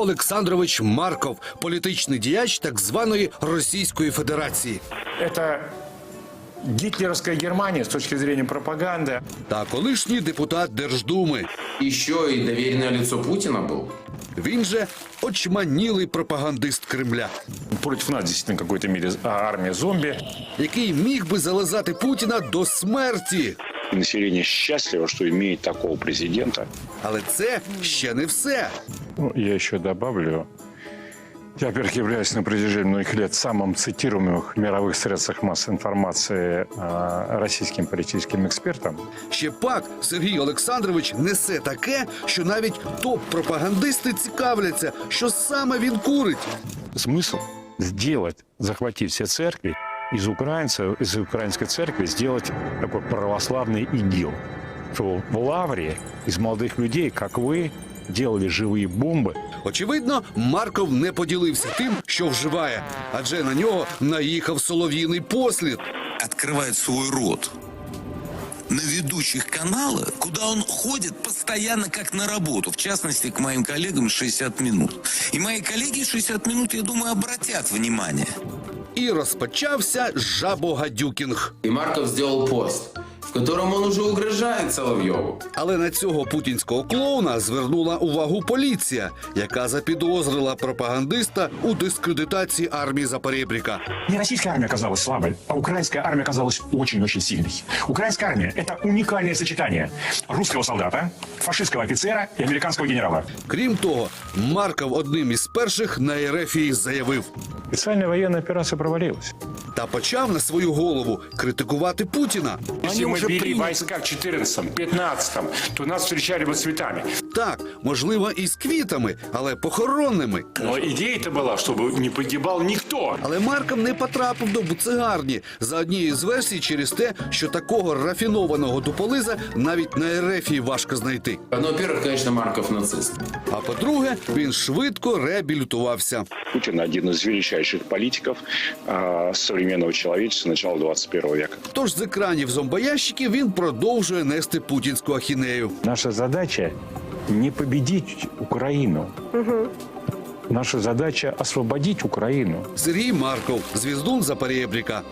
Олександрович Марков, політичний діяч так званої Російської Федерації. Это гитлеровская Германия с точки зрения пропаганды. Та колишній депутат Держдуми. Еще и доверенное лицо Путина был. Він же очманілий пропагандист Кремля, Против нас действительно в какой-то мере а, армия зомби. який міг би зализати Путіна до смерті. Население счастливо, что имеет такого президента. Але це ще не все. Ну, я еще добавлю. Я, во-первых, являюсь на протяжении многих лет самым цитируемым в мировых средствах массовой информации а, российским политическим экспертом. Ще пак Сергій Олександрович несе таке, що навіть топ-пропагандисти цікавляться, що саме він курить. Смысл сделать, захватить все церкви, из украинцев, из украинской церкви сделать такой православный идил. Что в Лавре из молодых людей, как вы, делали живые бомбы, Очевидно, Марков не поділився тим, що вживає, адже на нього наїхав солов'їний послід. открывает свой рот на ведущих каналах, куда он ходит постоянно как на работу, в частности, к моим коллегам 60 минут. И мои коллеги 60 минут, я думаю, обратят внимание. І розпочався жабогадюкінг. И Марков сделал пост, в котором он уже угрожает Соловьеву. Але на цього путінського клоуна звернула увагу поліція, яка запідозрила пропагандиста у дискредитації армії Запорєбріка. Не российская армия оказалась слабой, а украинская армия оказалась очень-очень сильной. Украинская армия – это уникальное сочетание русского солдата, фашистского офицера и американского генерала. Крім того, Марков одним із перших на Ерефії заявив специальная военная операция провалилась. та почав на свою голову критикувати Путіна. Если мы вели войска в 14-15, то нас встречали бы цветами. Так, можливо, і з квітами, але похоронними. Но идея-то была, чтобы не погибал никто. Але Марков не потрапив до буцегарні за однією з версій через те, що такого рафінованого дуполиза навіть на Ерефії важко знайти. Ну, во-первых, конечно, Марков нацист. А по-друге, він швидко реабілітувався. Путин один из величайших политиков а, современного человечества начала 21 века. Тож з екранів зомбоящиків він продовжує нести путінську ахінею. Наша задача не победить Україну, Наша задача освободить Україну. Сергій Марков, звіздун Запорєбріка.